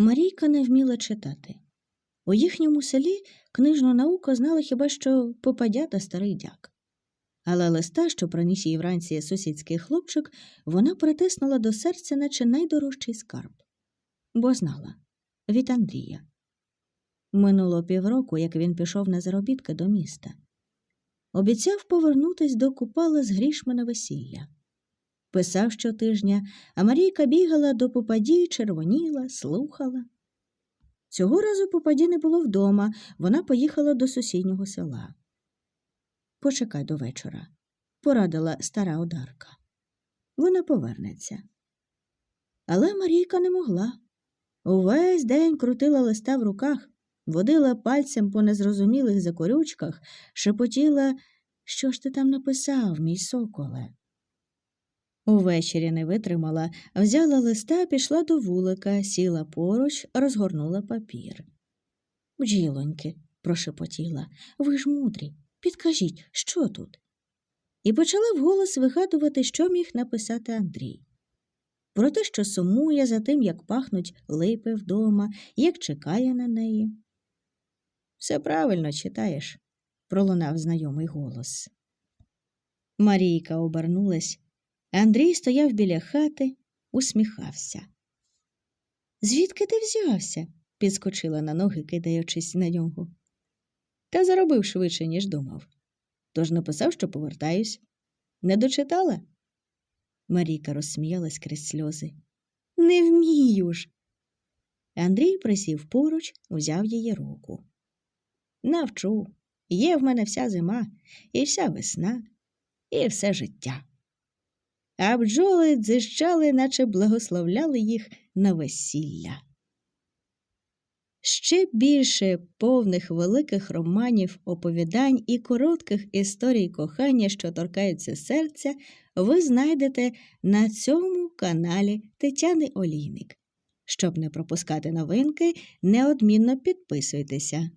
Марійка не вміла читати. У їхньому селі книжну науку знали хіба що попадя та старий дяк. Але листа, що приніс їй вранці сусідський хлопчик, вона притиснула до серця, наче найдорожчий скарб. Бо знала від Андрія. Минуло півроку, як він пішов на заробітки до міста. Обіцяв повернутись до купала з грішми на весілля. Писав щотижня, а Марійка бігала до попаді, червоніла, слухала. Цього разу попаді не було вдома, вона поїхала до сусіднього села. Почекай до вечора, порадила стара одарка. Вона повернеться. Але Марійка не могла. Увесь день крутила листа в руках, водила пальцем по незрозумілих закорючках, шепотіла, що ж ти там написав, мій соколе. Увечері не витримала, взяла листа, пішла до вулика, сіла поруч, розгорнула папір. Бджілоньки, прошепотіла, ви ж мудрі, підкажіть, що тут? І почала вголос вигадувати, що міг написати Андрій. Про те, що сумує за тим, як пахнуть липи вдома, як чекає на неї. Все правильно читаєш, пролунав знайомий голос. Марійка обернулась. Андрій стояв біля хати, усміхався. Звідки ти взявся? підскочила на ноги, кидаючись на нього. Та заробив швидше, ніж думав. Тож написав, що повертаюсь. Не дочитала? Марійка розсміялась крізь сльози. Не вмію ж. Андрій присів поруч, взяв її руку. Навчу. Є в мене вся зима, і вся весна, і все життя а бджоли дзищали, наче благословляли їх на весілля. Ще більше повних великих романів, оповідань і коротких історій кохання, що торкаються серця, ви знайдете на цьому каналі Тетяни Олійник. Щоб не пропускати новинки, неодмінно підписуйтеся.